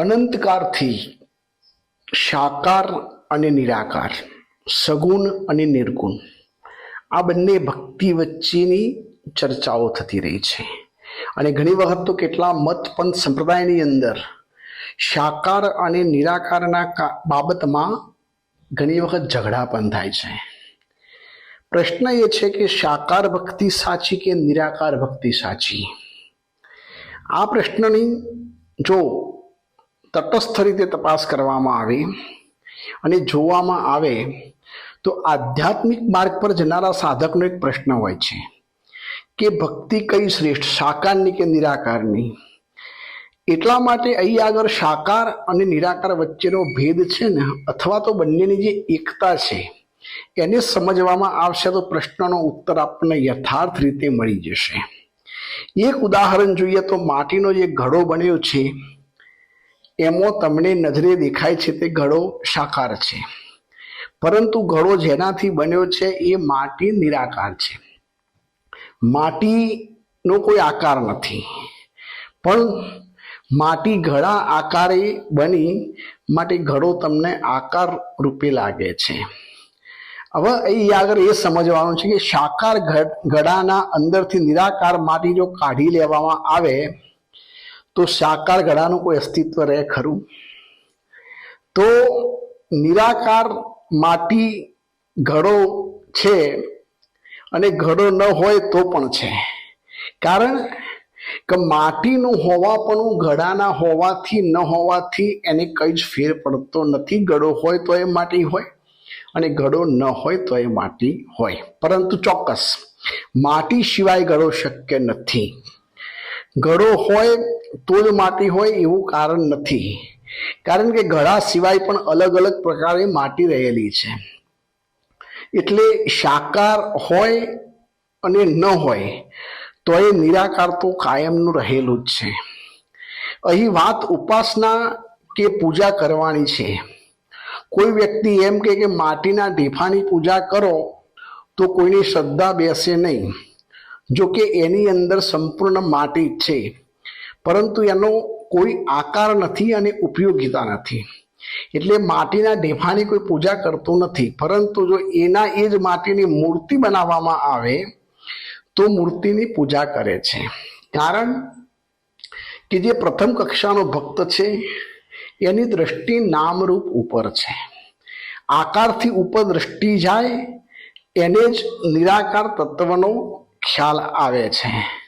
અનંતકાળથી સાકાર અને નિરાકાર, સગુણ અને નિર્ગુણ. આ બંને ભક્તિ વચ્ચેની ચર્ચાઓ થતી રહી છે. અને ઘણી વખત તો કેટલા મત પંથ સંપ્રદાયની અંદર સાકાર અને નિરાકારના બાબતમાં ઘણી વખત ઝઘડા પણ થાય છે. પ્રશ્ન એ છે કે સાકાર ભક્તિ સાચી કે નિરાકાર ભક્તિ સાચી? આ પ્રશ્નની જો તટસ્થ રીતે તપાસ કરવામાં આવે અને જોવામાં આવે તો આધ્યાત્મિક માર્ગ પર જનારા સાધકનો એક પ્રશ્ન હોય છે કે ભક્તિ કઈ શ્રેષ્ઠ, સાકારની કે નિરાકારની? એટલા માટે અહીં આગળ સાકાર અને નિરાકાર વચ્ચેનો ભેદ છે ને, અથવા તો બંનેની જે એકતા છે, એને સમજવામાં આવશે તો પ્રશ્નનો ઉત્તર આપણને યથાર્થ રીતે મળી જશે. એક ઉદાહરણ જોઈએ તો માટીનો જે ઘડો બન્યો છે એમાં તમને નજરે દેખાય છે તે ઘડો સાકાર છે. પરંતુ ઘડો જેનાથી બન્યો છે એ માટી નિરાકાર છે. માટીનો કોઈ આકાર નથી. પણ માટી ઘડા આકારે બની માટે ઘડો તમને આકાર રૂપે લાગે છે. હવે અહીં આગળ એ સમજવાનું છે કે સાકાર ઘડાના અંદરથી નિરાકાર માટી જો કાઢી લેવામાં આવે તો સાકાર ગળાનું કોઈ અસ્તિત્વ રહે ખરું? તો નિરાકાર માટી ઘડો છે અને ઘડો ન હોય તો પણ છે. કારણ કે માટીનું હોવાપણું ઘડાના હોવાથી, ન હોવાથી એને કંઈ જ ફેર પડતો નથી. ઘડો હોય તો એ માટી હોય અને ઘડો ન હોય તો એ માટી હોય. પરંતુ ચોક્કસ, માટી સિવાય ઘડો શક્ય નથી. ઘડો હોય તો માટી હોય એવું કારણ નથી. કારણ કે ઘડા સિવાય પણ અલગ અલગ પ્રકારે માટી રહેલી છે. એટલે સાકાર હોય અને ન હોય, તો એ નિરાકાર તો કાયમનું રહેલું જ છે. અહીં વાત ઉપાસના કે પૂજા કરવાની છે. કોઈ વ્યક્તિ એમ કે માટીના ઢેફાની પૂજા કરો, તો કોઈની શ્રદ્ધા બેસે નહીં. જો કે એની અંદર સંપૂર્ણ માટી છે. પરંતુ એનો કોઈ આકાર નથી અને ઉપયોગિતા નથી. એટલે માટીના ઢેફાની કોઈ પૂજા કરતું નથી. પરંતુ જો એના એ જ માટીની મૂર્તિ બનાવવામાં આવે, તો મૂર્તિની પૂજા કરે છે. કારણ કે જે પ્રથમ કક્ષાનો ભક્ત છે, એની દ્રષ્ટિ નામરૂપ ઉપર છે. આકારથી ઉપર દ્રષ્ટિ જાય, એને જ નિરાકાર તત્વનો ખ્યાલ આવે છે.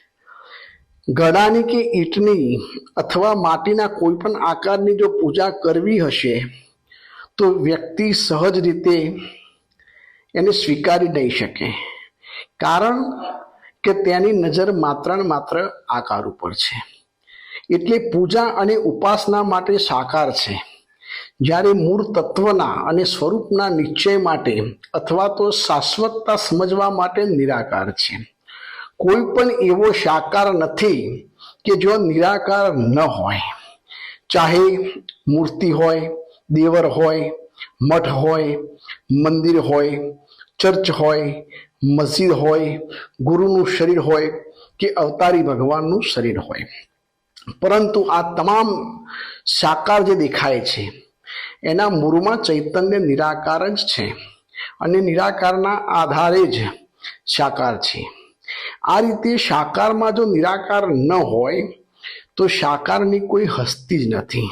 ગળાની કે ઈંટની અથવા માટીના કોઈ પણ આકારની જો પૂજા કરવી હશે, તો વ્યક્તિ સહજ રીતે એને સ્વીકારી નહીં શકે. કારણ કે તેની નજર માત્ર માત્ર આકાર ઉપર છે. એટલે પૂજા અને ઉપાસના માટે સાકાર છે. જ્યારે મૂળ તત્વના અને સ્વરૂપના નિશ્ચય માટે અથવા તો શાશ્વતતા સમજવા માટે નિરાકાર છે. કોઈ પણ એવો સાકાર નથી કે જો નિરાકાર ન હોય. ચાહે મૂર્તિ હોય, દેવર હોય, મઠ હોય, મંદિર હોય, ચર્ચ હોય, મસ્જિદ હોય, ગુરુનું શરીર હોય કે અવતારી ભગવાનનું શરીર હોય. પરંતુ આ તમામ સાકાર જે દેખાય છે, એના મૂળમાં ચૈતન્ય નિરાકાર જ છે. અને નિરાકારના આધારે જ સાકાર છે. આ રીતે સાકારમાં જો નિરાકાર ન હોય, તો સાકારની કોઈ હસ્તી જ નથી.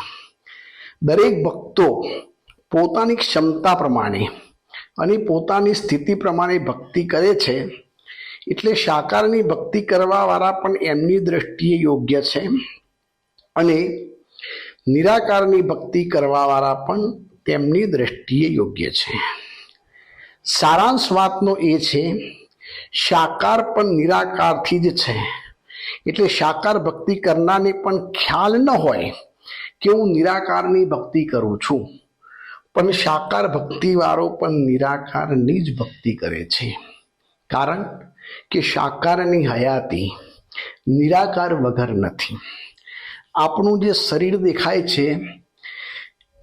દરેક ભક્તો પોતાની ક્ષમતા પ્રમાણે અને પોતાની સ્થિતિ પ્રમાણે ભક્તિ કરે છે, એટલે સાકારની ભક્તિ કરવાવાળા પણ એમની દ્રષ્ટિએ યોગ્ય છે. અને નિરાકારની ભક્તિ કરવાવાળા પણ તેમની દ્રષ્ટિએ યોગ્ય છે. સારાંશ વાતનો એ છે સાકાર પણ નિરાકારથી જ છે. એટલે સાકાર ભક્તિ કરનારને પણ ખ્યાલ ન હોય કે હું નિરાકારની ભક્તિ કરું છું. પણ સાકાર ભક્તિવાળો પણ નિરાકારની જ ભક્તિ કરે છે. કારણ કે સાકારની હયાતી નિરાકાર વગર નથી. આપણું જે શરીર દેખાય છે,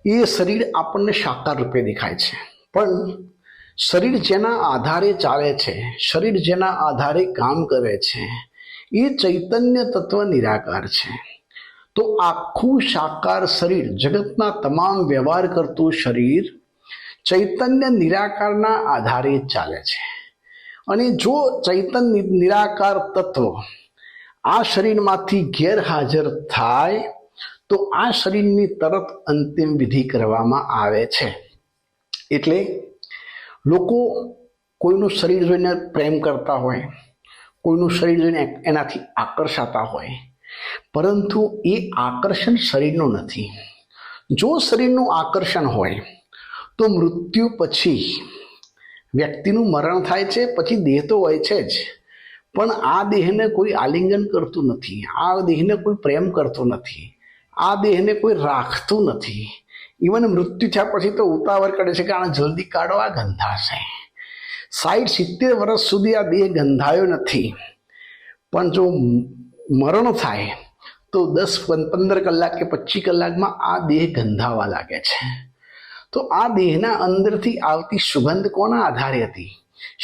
એ શરીર આપણને સાકાર રૂપે દેખાય છે. પણ શરીર જેના આધારે ચાલે છે, શરીર જેના આધારે કામ કરે છે, એ ચૈતન્ય તત્વ નિરાકાર છે. તો આખું સાકાર શરીર, જગતના તમામ વ્યવહાર કરતું શરીર ચૈતન્ય નિરાકારના આધારે ચાલે છે. અને જો ચૈતન્ય નિરાકાર તત્વ આ શરીરમાંથી ગેરહાજર થાય, તો આ શરીરની તરત અંતિમ વિધિ કરવામાં આવે છે. એટલે લોકો કોઈનું શરીર જોઈને પ્રેમ કરતા હોય, કોઈનું શરીર જોઈને એનાથી આકર્ષાતા હોય, પરંતુ એ આકર્ષણ શરીરનું નથી. જો શરીરનું આકર્ષણ હોય, તો મૃત્યુ પછી વ્યક્તિનું મરણ થાય છે, પછી દેહ તો હોય છે જ. પણ આ દેહને કોઈ આલિંગન કરતું નથી, આ દેહને કોઈ પ્રેમ કરતું નથી, આ દેહને કોઈ રાખતું નથી. ઇવન મૃત્યુ થયા પછી તો ઉતાવળ કરે છે કે આને જલ્દી કાઢો, આ ગંધાશે સાઠ સિત્તેર વર્ષ સુધી આ દેહ ગંધાયો નથી. પણ જો મરણ થાય, તો દસ પંદર કલાક કે પચીસ કલાકમાં આ દેહ ગંધાવા લાગે છે. તો આ દેહના અંદરથી આવતી સુગંધ કોના આધારે હતી?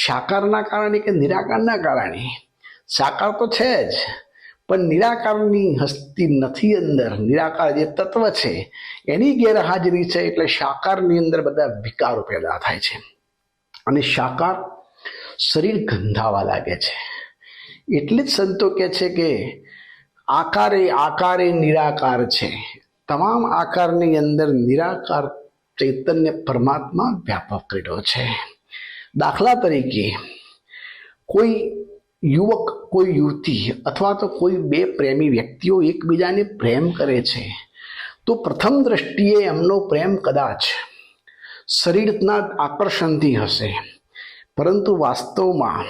સાકારના કારણે કે નિરાકારના કારણે? સાકાર તો છે જ. પણ નિરાકારની હસ્તી નથી અંદર. નિરાકાર જે તત્વ છે, એની ગેરહાજરી છે એટલે સાકારની અંદર બધા વિકારો પેદા થાય છે. અને સાકાર શરીર ગંધાવા લાગે છે. એટલે જ સંતો કહે છે કે આકારે આકારે નિરાકાર છે. તમામ આકારની અંદર નિરાકાર ચૈતન્ય પરમાત્મા વ્યાપક કર્યો છે. દાખલા તરીકે કોઈ યુવક કોઈ યુવતી અથવા તો કોઈ બે પ્રેમી વ્યક્તિઓ એકબીજાને પ્રેમ કરે છે, તો પ્રથમ દ્રષ્ટિએ એમનો પ્રેમ કદાચ શરીરના આકર્ષણથી હશે. પરંતુ વાસ્તવમાં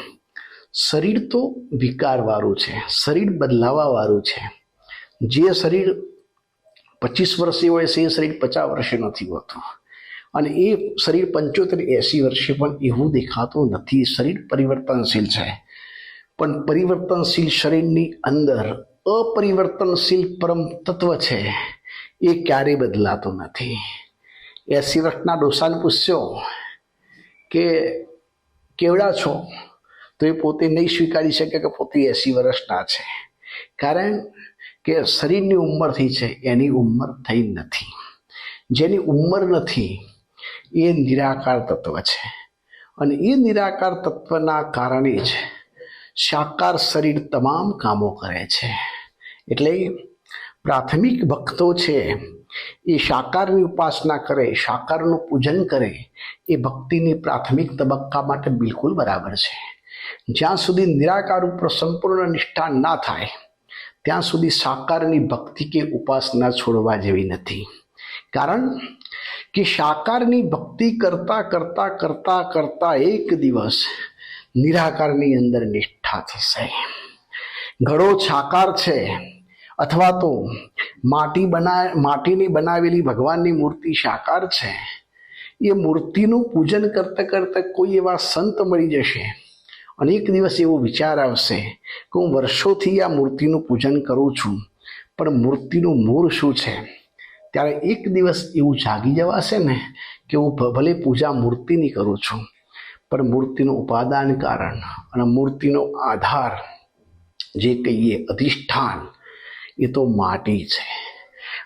શરીર તો વિકારવાળું છે, શરીર બદલાવાવાળું છે. જે શરીર પચીસ વર્ષે હોય છે, એ શરીર પચાસ વર્ષે નથી હોતું. અને એ શરીર પંચોતેર એંસી વર્ષે પણ એવું દેખાતું નથી. શરીર પરિવર્તનશીલ છે. પણ પરિવર્તનશીલ શરીરની અંદર અપરિવર્તનશીલ પરમ તત્વ છે, એ ક્યારેય બદલાતું નથી. એ વર્ષના ડોસાને પૂછ્યો કે કેવડા છો? તો એ પોતે નહીં સ્વીકારી શકે કે પોતે એસી વર્ષના છે. કારણ કે શરીરની ઉંમરથી છે, એની ઉંમર થઈ નથી. જેની ઉંમર નથી, એ નિરાકાર તત્વ છે. અને એ નિરાકાર તત્વના કારણે જ સાકાર શરીર તમામ કામો કરે છે. એટલે પ્રાથમિક ભક્તો છે, એ સાકારની ઉપાસના કરે સાકારનું પૂજન કરે, એ ભક્તિની પ્રાથમિક તબક્કા માટે બિલકુલ બરાબર છે. જ્યાં સુધી નિરાકાર ઉપર સંપૂર્ણ નિષ્ઠા ના થાય, ત્યાં સુધી સાકારની ભક્તિ કે ઉપાસના છોડવા જેવી નથી. કારણ કે સાકારની ભક્તિ કરતા કરતા કરતા કરતા એક દિવસ નિરાકારની અંદર નિષ્ઠા થશે. ઘડો સાકાર છે અથવા તો માટી બના માટીની બનાવેલી ભગવાનની મૂર્તિ સાકાર છે, એ મૂર્તિનું પૂજન કરતાં કરતાં કોઈ એવા સંત મળી જશે અને એક દિવસ એવો વિચાર આવશે કે હું વર્ષોથી આ મૂર્તિનું પૂજન કરું છું, પણ મૂર્તિનું મૂળ શું છે? ત્યારે એક દિવસ એવું જાગી જવાશે ને કે હું ભલે પૂજા મૂર્તિની કરું છું પણ મૂર્તિનું ઉપાદાન કારણ અને મૂર્તિનો આધાર જે કહીએ અધિષ્ઠાન, એ તો માટી છે.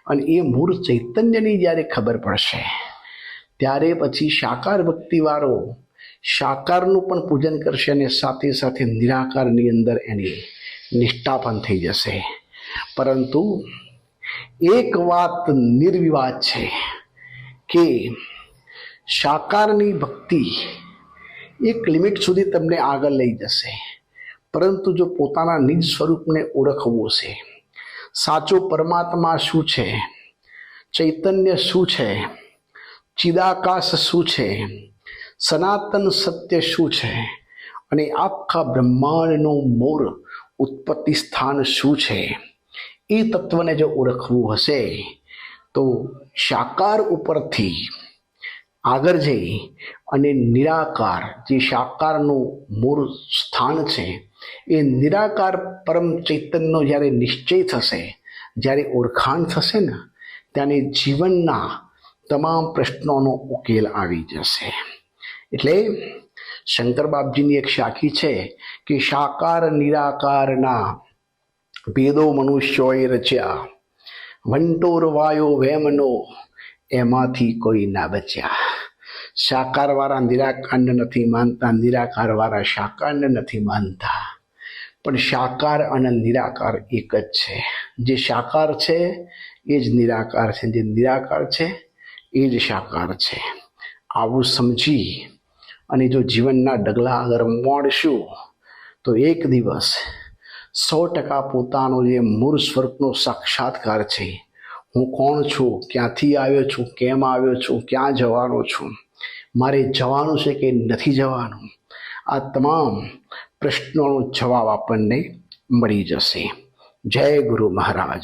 અને એ મૂળ ચૈતન્યની જ્યારે ખબર પડશે, ત્યારે પછી સાકાર ભક્તિવાળો સાકારનું પણ પૂજન કરશે અને સાથે સાથે નિરાકારની અંદર એની નિષ્ઠા પણ થઈ જશે. પરંતુ એક વાત નિર્વિવાદ છે કે સાકારની ભક્તિ એક લિમિટ સુધી તમને આગળ લઈ જશે. પરંતુ જો પોતાના નિજ સ્વરૂપને ઓળખવું છે, સાચો પરમાત્મા શું છે, ચૈતન્ય શું છે, ચિદાકાશ શું છે, સનાતન સત્ય શું છે અને આખા બ્રહ્માંડનું મૂળ ઉત્પત્તિ સ્થાન શું છે, એ તત્વને જો ઓળખવું હશે, તો સાકાર ઉપરથી આગળ જઈ અને નિરાકાર, જે સાકારનું મૂળ સ્થાન છે, એ નિરાકાર પરમ ચૈતન્યનો જ્યારે નિશ્ચય થશે, જ્યારે ઓળખાણ થશે ને, ત્યારે જીવનના તમામ પ્રશ્નોનો ઉકેલ આવી જશે. એટલે શંકર બાપજીની એક શાખી છે કે સાકાર નિરાકારના ભેદો મનુષ્યોએ રચ્યા. વંટોર વાયો વેમનો એમાંથી કોઈ ના બચ્યા. સાકારવાળા નિરાકાંડ નથી માનતા, નિરાકારવાળા સાકાંડ નથી માનતા. પણ સાકાર અને નિરાકાર એક જ છે. જે સાકાર છે, એ જ નિરાકાર છે. જે નિરાકાર છે, એ જ સાકાર છે. આવું સમજી અને જો જીવનના ડગલા આગળ મોડશું, તો એક દિવસ સો ટકા પોતાનો જે મૂળ સ્વરૂપનો સાક્ષાત્કાર છે હું કોણ છું? ક્યાંથી આવ્યો છું? કેમ આવ્યો છું? ક્યાં જવાનો છું? મારે જવાનું છે કે નથી જવાનું? આ તમામ પ્રશ્નોનો જવાબ આપણને મળી જશે. જય ગુરુ મહારાજ.